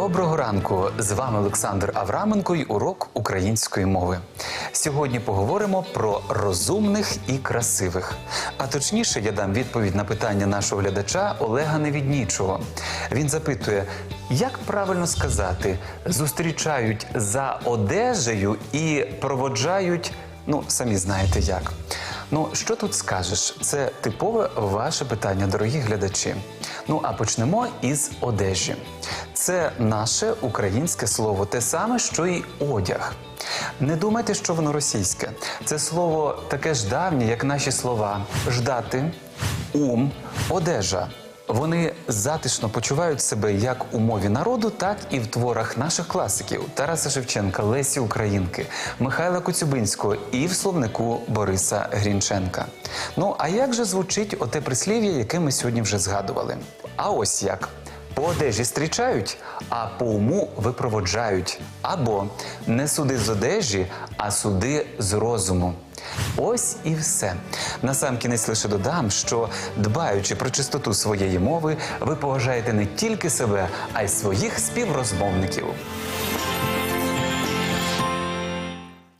Доброго ранку! З вами Олександр Авраменко і урок української мови. Сьогодні поговоримо про розумних і красивих. А точніше, я дам відповідь на питання нашого глядача Олега Невіднічого. Він запитує, як правильно сказати, зустрічають за одежею і проводжають, ну самі знаєте як. Ну, що тут скажеш? Це типове ваше питання, дорогі глядачі. Ну а почнемо із одежі. Це наше українське слово, те саме, що й одяг. Не думайте, що воно російське. Це слово таке ж давнє, як наші слова ждати, ум, одежа. Вони затишно почувають себе як у мові народу, так і в творах наших класиків Тараса Шевченка, Лесі Українки, Михайла Коцюбинського і в словнику Бориса Грінченка. Ну а як же звучить оте прислів'я, яке ми сьогодні вже згадували? А ось як. По одежі зустрічають, а по уму випроводжають. Або не суди з одежі, а суди з розуму. Ось і все. Насамкінець лише додам, що дбаючи про чистоту своєї мови, ви поважаєте не тільки себе, а й своїх співрозмовників.